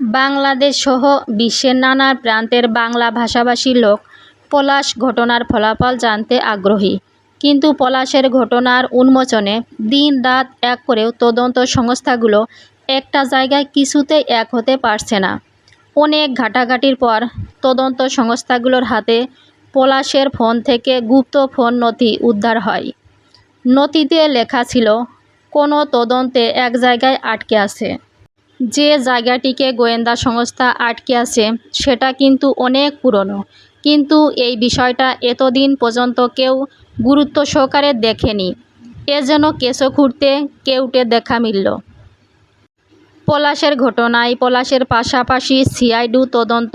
বাংলাদেশ সহ বিশ্বের নানা প্রান্তের বাংলা ভাষাভাষী লোক পলাশ ঘটনার ফলাফল জানতে আগ্রহী। কিন্তু পলাশের ঘটনার উন্মোচনে দিন-রাত এক করেও তদন্ত সংস্থাগুলো একটা জায়গায় কিছুতেই এক হতে পারছে না। অনেক ঘাঁটাঘাঁটির পর তদন্ত সংস্থাগুলোর হাতে পলাশের ফোন থেকে গুপ্ত ফোন নথি উদ্ধার হয়। নথিতে লেখা ছিল, কোনো তদন্তে এক জায়গায় আটকে আছে। যে জায়গাটিকে গোয়েন্দা সংস্থা আটকে আছে, সেটা কিন্তু অনেক পুরনো। কিন্তু এই বিষয়টা এতদিন পর্যন্ত কেউ গুরুত্ব সহকারে দেখেনি। এ যেন কেশো খুঁড়তে কেউটে দেখা মিলল। পলাশের ঘটনায় পলাশের পাশাপাশি সিআইডু তদন্ত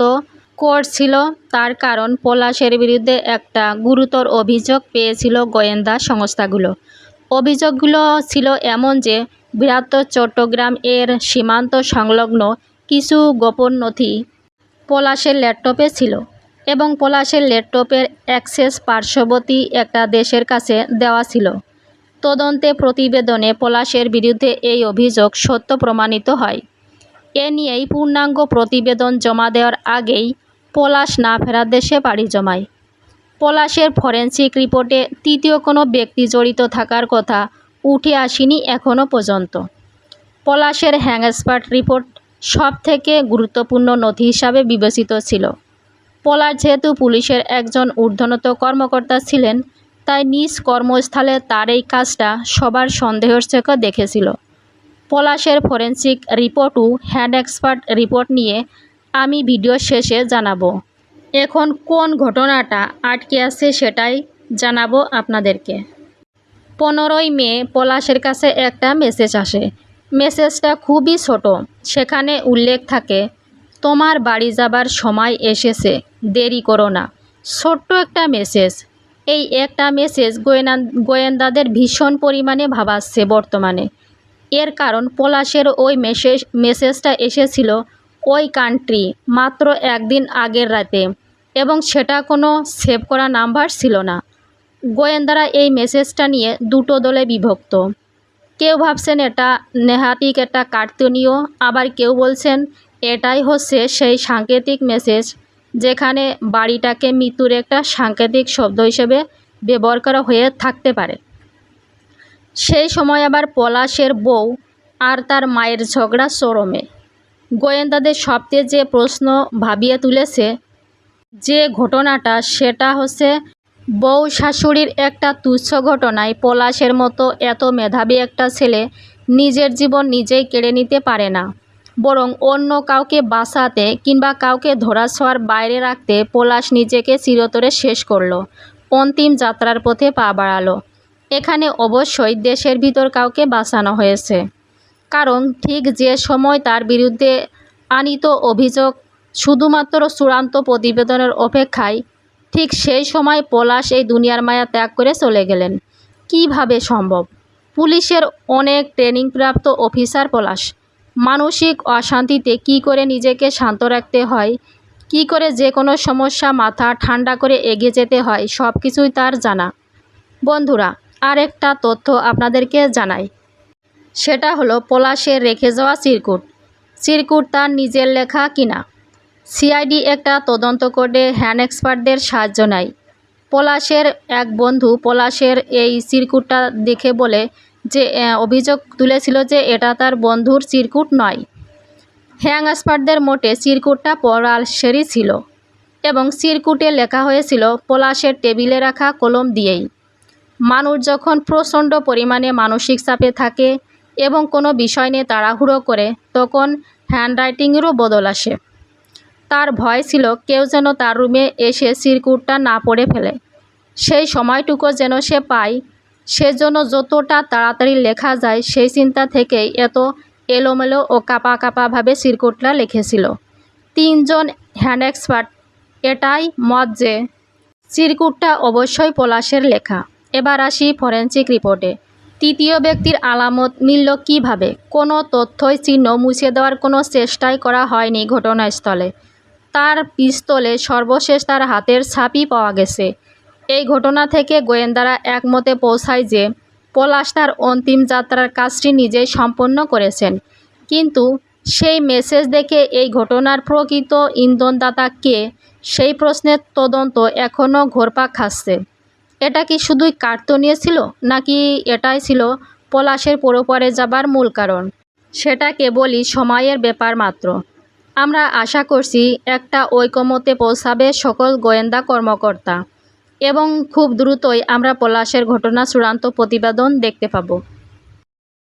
করছিল। তার কারণ পলাশের বিরুদ্ধে একটা গুরুতর অভিযোগ পেয়েছিল গোয়েন্দা সংস্থাগুলো। অভিযোগগুলো ছিল এমন যে বৃহত্তর চট্টগ্রাম এর সীমান্ত সংলগ্ন কিছু গোপন নথি পলাশের ল্যাপটপে ছিল এবং পলাশের ল্যাপটপের অ্যাক্সেস পার্শ্ববর্তী একটা দেশের কাছে দেওয়া ছিল। তদন্তে প্রতিবেদনে পলাশের বিরুদ্ধে এই অভিযোগ সত্য প্রমাণিত হয়। এ নিয়েই পূর্ণাঙ্গ প্রতিবেদন জমা দেওয়ার আগেই পলাশ না ফেরার দেশে পাড়ি জমায়। পলাশের ফরেন্সিক রিপোর্টে তৃতীয় কোনো ব্যক্তি জড়িত থাকার কথা উঠে আসেনি এখনও পর্যন্ত। পলাশের হ্যাংস্পার্ট রিপোর্ট সব থেকে গুরুত্বপূর্ণ নথি হিসাবে বিবেচিত ছিল। পলাশ যেহেতু পুলিশের একজন ঊর্ধ্বনত কর্মকর্তা ছিলেন, তাই নিজ কর্মস্থলে তার এই কাজটা সবার সন্দেহের চোখে দেখেছিল। পলাশের ফরেনসিক রিপোর্টও হ্যান্ড এক্সপার্ট রিপোর্ট নিয়ে আমি ভিডিও শেষে জানাব। এখন কোন ঘটনাটা আটকে আছে সেটাই জানাব আপনাদেরকে। পনেরোই মে পলাশের কাছে একটা মেসেজ আসে। মেসেজটা খুবই ছোট। সেখানে উল্লেখ থাকে, তোমার বাড়ি যাবার সময় এসেছে, দেরি করো না। ছোট্ট একটা মেসেজ এই একটা মেসেজ গোয়েনা গোয়েন্দাদের ভীষণ পরিমাণে ভাবাচ্ছে বর্তমানে। এর কারণ, পলাশের ওই মেসেজ মেসেজটা এসেছিল ওই কান্ট্রি মাত্র একদিন আগের রাতে এবং সেটা কোনো সেভ করা নাম্বার ছিল না। গোয়েন্দারা এই মেসেজটা নিয়ে দুটো দলে বিভক্ত। কেউ ভাবছেন এটা নেহাতিক একটা কার্তনীয়, আবার কেউ বলছেন এটাই হচ্ছে সেই সাংকেতিক মেসেজ যেখানে বাড়িটাকে মৃত্যুর একটা সাংকেতিক শব্দ হিসেবে ব্যবহার করা হয়ে থাকতে পারে। সেই সময় আবার পলাশের বউ আর তার মায়ের ঝগড়া চরমে। গোয়েন্দাদের সবচেয়ে যে প্রশ্ন ভাবিয়ে তুলেছে যে ঘটনাটা, সেটা হচ্ছে বউ শাশুড়ির একটা তুচ্ছ ঘটনায় পলাশের মতো এত মেধাবী একটা ছেলে নিজের জীবন নিজেই কেড়ে নিতে পারে না। বরং অন্য কাউকে বাঁচাতে কিংবা কাউকে ধরাছোঁয়ার বাইরে রাখতে পলাশ নিজেকে চিরতরে শেষ করল, অন্তিম যাত্রার পথে পা বাড়ালো। এখানে অবশ্যই দেশের ভিতর কাউকে বাঁচানো হয়েছে। কারণ ঠিক যে সময় তার বিরুদ্ধে আনিত অভিযোগ শুধুমাত্র চূড়ান্ত প্রতিবেদনের অপেক্ষায় ঠিক সেই সময় পলাশ এই দুনিয়ার মায়া ত্যাগ করে চলে গেলেন। কীভাবে সম্ভব? পুলিশের অনেক ট্রেনিংপ্রাপ্ত অফিসার পলাশ। মানসিক অশান্তিতে কি করে নিজেকে শান্ত রাখতে হয়? কি করে যে কোনো সমস্যা মাথা ঠান্ডা করে এগিয়ে যেতে হয় সব কিছুই তার জানা। বন্ধুরা আর একটা তথ্য আপনাদেরকে জানাই। সেটা হলো পলাশের রেখে যাওয়া চিরকুট। চিরকুট তার নিজের লেখা কিনা? সিআইডি একটা তদন্ত করে হ্যান্ড এক্সপার্টদের সাহায্য নেয়। পলাশের এক বন্ধু পলাশের এই চিরকুটটা দেখে বলে যে অভিযোগ তুলেছিল যে এটা তার বন্ধুর চিরকুট নয়। হ্যাং এক্সপার্টদের মোটে চিরকুটটা পলাশেরই ছিল এবং চিরকুটে লেখা হয়েছিল পলাশের টেবিলে রাখা কলম দিয়েই। মানুষ যখন প্রচণ্ড পরিমাণে মানসিক চাপে থাকে এবং কোনো বিষয় নিয়ে তাড়াহুড়ো করে, তখন হ্যান্ডরাইটিংয়েরও বদল আসে। তার ভয় ছিল কেউ যেন তার রুমে এসে চিরকুটটা না পড়ে ফেলে। সেই সময়টুকু যেন সে পায়, সেজন্য যতটা তাড়াতাড়ি লেখা যায় সেই চিন্তা থেকেই এত এলোমেলো ও কাপা কাপাভাবে চিরকুটটা লিখেছিল। তিনজন হ্যান্ড এক্সপার্ট, এটাই মত যে চিরকুটটা অবশ্যই পলাশের লেখা। এবার আসি ফরেন্সিক রিপোর্টে। তৃতীয় ব্যক্তির আলামত মিলল কীভাবে? কোনো তথ্যই চিহ্ন মুছে দেওয়ার কোনো চেষ্টাই করা হয়নি ঘটনাস্থলে। তার পিস্তলে সর্বশেষ তার হাতের ছাপই পাওয়া গেছে। এই ঘটনা থেকে গোয়েন্দারা একমতে পৌঁছায় যে পলাশ তার অন্তিম যাত্রার কাজটি নিজেই সম্পন্ন করেছেন। কিন্তু সেই মেসেজ দেখে এই ঘটনার প্রকৃত ইন্ধনদাতা কে সেই প্রশ্নের তদন্ত এখনও ঘোরপাক খাচ্ছে। এটা কি শুধুই কার্তুনীয় ছিল, নাকি এটাই ছিল পলাশের পরপরে যাবার মূল কারণ? সেটা কেবলই সময়ের ব্যাপার মাত্র। আমরা আশা করছি একটা ঐকমতে পৌঁছাবে সকল গোয়েন্দা কর্মকর্তা এবং খুব দ্রুতই আমরা পলাশের ঘটনা চূড়ান্ত প্রতিবেদন দেখতে পাব।